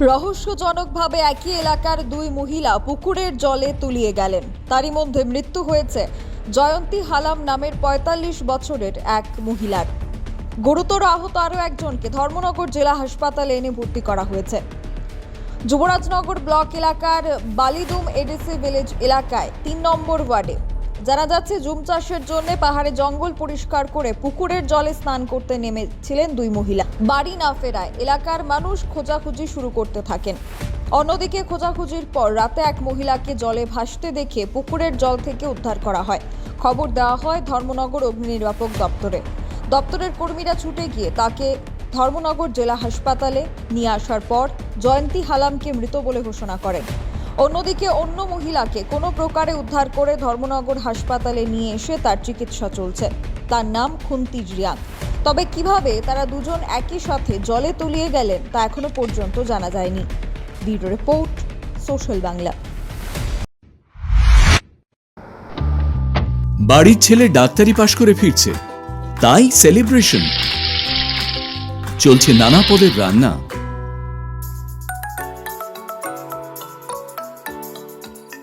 রহস্যজনকভাবে একই এলাকার দুই মহিলা পুকুরের জলে তুলিয়ে গেলেন। তারই মধ্যে মৃত্যু হয়েছে জয়ন্তী হালাম নামের ৪৫ বছরের এক মহিলার। গুরুতর আহত আরও একজনকে ধর্মনগর জেলা হাসপাতালে এনে ভর্তি করা হয়েছে। যুবরাজনগর ব্লক এলাকার বালিদুম এডিসি ভিলেজ এলাকায় তিন নম্বর ওয়ার্ডে জানা যাচ্ছে, জুম চাষের জন্য পাহাড়ে জঙ্গল পরিষ্কার করে পুকুরের জলে স্নান করতে নেমেছিলেন দুই মহিলা। বাড়ি না ফেরায় এলাকার মানুষ খোঁজাখুঁজি শুরু করতে থাকেন। অন্যদিকে খোঁজাখুঁজির পর রাতে এক মহিলাকে জলে ভাসতে দেখে পুকুরের জল থেকে উদ্ধার করা হয়। খবর দেওয়া হয় ধর্মনগর অগ্নি নির্বাপক দপ্তরে। দপ্তরের কর্মীরা ছুটে গিয়ে তাকে ধর্মনগর জেলা হাসপাতালে নিয়ে আসার পর জয়ন্তী হালামকে মৃত বলে ঘোষণা করেন। অন্যদিকে অন্য মহিলাকে কোনো প্রকারে উদ্ধার করে ধর্মনগর হাসপাতালে নিয়ে এসে তার চিকিৎসা চলছে। তার নাম খুন্তি রিয়াং তবে কীভাবে তারা দুজন একই সাথে জলে তলিয়ে গেলেন তা এখনও পর্যন্ত জানা যায়নি। Bureau report, social Bangla. বাড়ির ছেলে ডাক্তারি পাশ করে ফিরছে। তাই সেলিব্রেশন। চলছে নানা পদের রান্না।